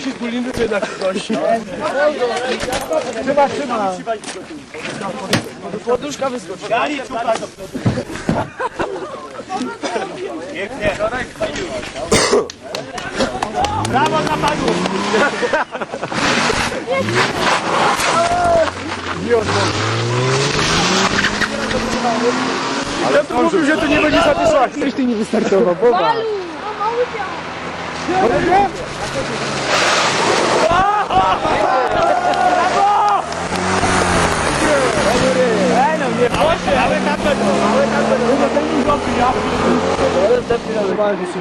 silny chłopak, chcę zobaczyć. Trzyma, trzyma. Gali czupa do Pięknie. Brawo dla panów! Ale to mówił, że to nie będzie satysfakcji. Coś ty nie wystartował, boba. Malu! O, mały piach! Uważaj, że się